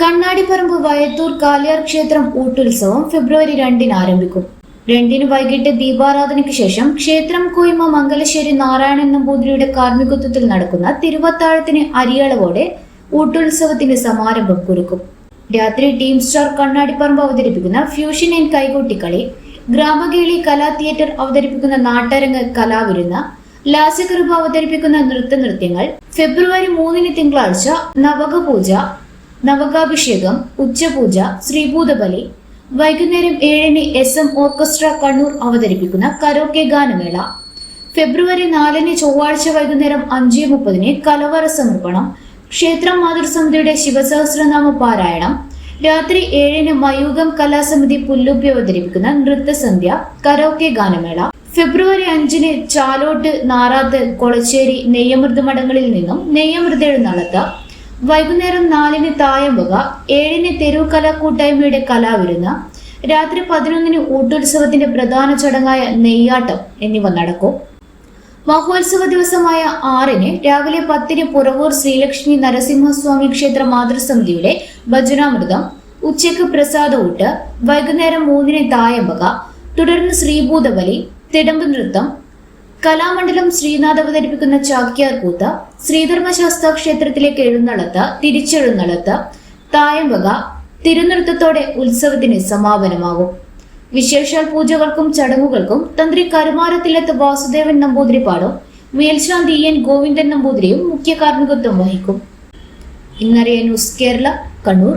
കണ്ണാടിപ്പറമ്പ് വയത്തൂർ കാലിയാർ ക്ഷേത്രം ഊട്ടുത്സവം ഫെബ്രുവരി രണ്ടിന് ആരംഭിക്കും. രണ്ടിന് വൈകിട്ട് ദീപാരാധനയ്ക്ക് ശേഷം ക്ഷേത്രം കോയിമ മംഗലശ്ശേരി നാരായണൻ നമ്പൂതിരിയുടെ കാർമ്മികത്വത്തിൽ നടക്കുന്ന തിരുവത്താഴത്തിന് അരിയളവോടെ ഊട്ടുത്സവത്തിന് സമാരംഭം കുറിക്കും. രാത്രി ടീം സ്റ്റാർ കണ്ണാടിപ്പറമ്പ് അവതരിപ്പിക്കുന്ന ഫ്യൂഷൻ ആൻഡ് കൈകൊട്ടിക്കളി ഗ്രാമകേളി കലാ തിയേറ്റർ അവതരിപ്പിക്കുന്ന നാട്ടരങ്ങ് കലാവിരുന്ന ലാസ്യകൃപ അവതരിപ്പിക്കുന്ന നൃത്തനൃത്യങ്ങൾ ഫെബ്രുവരി മൂന്നിന് തിങ്കളാഴ്ച നവകപൂജ നവകാഭിഷേകം ഉച്ചപൂജ ശ്രീഭൂതബലി വൈകുന്നേരം ഏഴിന് എസ് എം ഓർക്കസ്ട്ര കണ്ണൂർ അവതരിപ്പിക്കുന്ന കരോക്കെ ഗാനമേള ഫെബ്രുവരി നാലിന് ചൊവ്വാഴ്ച വൈകുന്നേരം അഞ്ച് മുപ്പതിന് കലവറ സമർപ്പണം ക്ഷേത്രം മാതൃസമിതിയുടെ ശിവസഹസ്രനാമ പാരായണം രാത്രി ഏഴിന് മയൂകം കലാസമിതി പുല്ലുപ്പി അവതരിപ്പിക്കുന്ന നൃത്തസന്ധ്യ കരോക്കെ ഗാനമേള. ഫെബ്രുവരി അഞ്ചിന് ചാലോട്ട് നാറാത്ത് കൊളച്ചേരി നെയ്യമൃത് മഠങ്ങളിൽ നിന്നും നെയ്യമൃത എഴുന്നള്ളത്ത്. വൈകുന്നേരം നാലിന് തായമ്പുക ഏഴിന് തെരുവ് കലാക്കൂട്ടായ്മയുടെ കലാവിരുന്ന് രാത്രി പതിനൊന്നിന് ഊട്ടുത്സവത്തിന്റെ പ്രധാന ചടങ്ങായ നെയ്യാട്ടം എന്നിവ നടക്കും. മഹോത്സവ ദിവസമായ ആറിന് രാവിലെ പത്തിന് പുറവൂർ ശ്രീലക്ഷ്മി നരസിംഹസ്വാമി ക്ഷേത്ര മാതൃസമിതിയുടെ ഭജനാമൃതം ഉച്ചയ്ക്ക് പ്രസാദ ഊട്ട് വൈകുന്നേരം മൂന്നിന് തായമ്പക തുടർന്ന് ശ്രീഭൂതബലി തിടമ്പ് നൃത്തം കലാമണ്ഡലം ശ്രീനാഥ് അവതരിപ്പിക്കുന്ന ചാക്യാർ കൂത്ത ശ്രീധർമ്മശാസ്ത്ര ക്ഷേത്രത്തിലേക്ക് എഴുന്നള്ളത്ത് തിരിച്ചെഴുന്നള്ളത്ത് തായമ്പക തിരുനൃത്തത്തോടെ ഉത്സവത്തിന് സമാപനമാകും. വിശേഷാൽ പൂജകൾക്കും ചടങ്ങുകൾക്കും തന്ത്രി കരുമാരത്തിലെത്ത് വാസുദേവൻ നമ്പൂതിരിപ്പാടും മേൽശാന്തി എൻ ഗോവിന്ദൻ നമ്പൂതിരിയും മുഖ്യ കാർമ്മികത്വം വഹിക്കും. ഇന്നറിയ ന്യൂസ് കേരള കണ്ണൂർ.